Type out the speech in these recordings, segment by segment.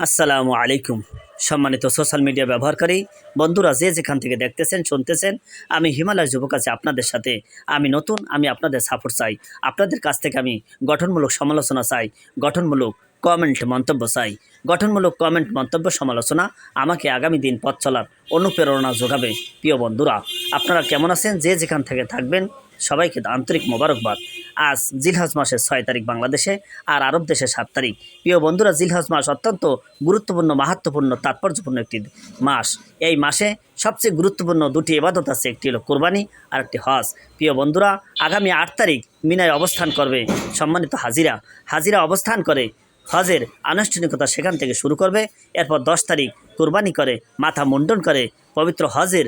আসসালামু আলাইকুম। সম্মানিত সোশ্যাল মিডিয়া ব্যবহারকারী, বন্ধুরা যে যেখান থেকে দেখতেছেন, শুনতেছেন, আমি হিমালয় যুবক আছে আপনাদের সাথে। আমি নতুন, আমি আপনাদের সাপোর্ট চাই। আপনাদের কাছ থেকে আমি গঠনমূলক সমালোচনা চাই। গঠনমূলক কমেন্ট মন্তব্য চাই। গঠনমূলক কমেন্ট, মন্তব্য, সমালোচনা আমাকে আগামী দিন পথ চলার অনুপ্রেরণা যোগাবে। প্রিয় বন্ধুরা, আপনারা কেমন আছেন? যে যেখান থেকে থাকবেন, সবাইকে আন্তরিক মোবারকবাদ। আজ জিলহজ মাসের ছয় তারিখ বাংলাদেশে আর আরব দেশে সাত তারিখ। প্রিয় বন্ধুরা, জিলহজ মাস অত্যন্ত গুরুত্বপূর্ণ মাহাত্মপূর্ণ তাৎপর্যপূর্ণ একটি মাস। এই মাসে সবচেয়ে গুরুত্বপূর্ণ দুটি এবাদত আছে। একটি হলো কোরবানি আর একটি হজ। প্রিয় বন্ধুরা, আগামী আট তারিখ মিনায় অবস্থান করবে সম্মানিত হাজিরা। হাজিরা অবস্থান করে হজের আনুষ্ঠানিকতা সেখান থেকে শুরু করবে। এরপর দশ তারিখ কোরবানি করে, মাথা মুন্ডন করে, পবিত্র হজের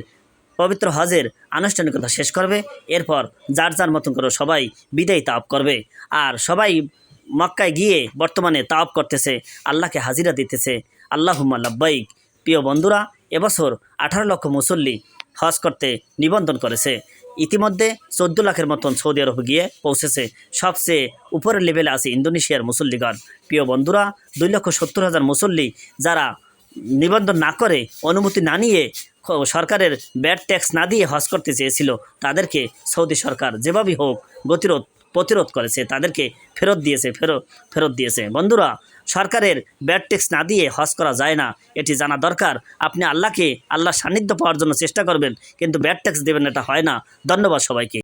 পবিত্র হজের আনুষ্ঠানিকতা শেষ করবে। এরপর যার যার মতন করে সবাই বিদায় তাপ করবে। আর সবাই মক্কায় গিয়ে বর্তমানে তাপ করতেছে, আল্লাহকে হাজিরা দিতেছে। আল্লাহুম্মা লাব্বাইক। প্রিয় বন্ধুরা, এবছর আঠারো লক্ষ মুসল্লি হজ করতে নিবন্ধন করেছে। ইতিমধ্যে চোদ্দ লাখের মতন সৌদি আরব গিয়ে পৌঁছেছে সবচেয়ে উপরের লেভেলে আছে ইন্দোনেশিয়ার মুসল্লিগণ। প্রিয় বন্ধুরা, দুই লক্ষ সত্তর হাজার মুসল্লি যারা নিবন্ধন না করে, অনুমতি না নিয়ে সরকারের ব্যাড ট্যাক্স না দিয়ে হজ করতে চেয়েছিল, তাদেরকে সৌদি সরকার যেভাবেই হোক গতিরোধ প্রতিরোধ করেছে, তাদেরকে ফেরত দিয়েছে ফেরত ফেরত দিয়েছে। বন্ধুরা, সরকারের ব্যাড ট্যাক্স না দিয়ে হজ করা যায় না, এটি জানা দরকার। আপনি আল্লাহকে, আল্লাহর সান্নিধ্য পাওয়ার জন্য চেষ্টা করবেন, কিন্তু ব্যাড ট্যাক্স দেবেন এটা হয় না। ধন্যবাদ সবাইকে।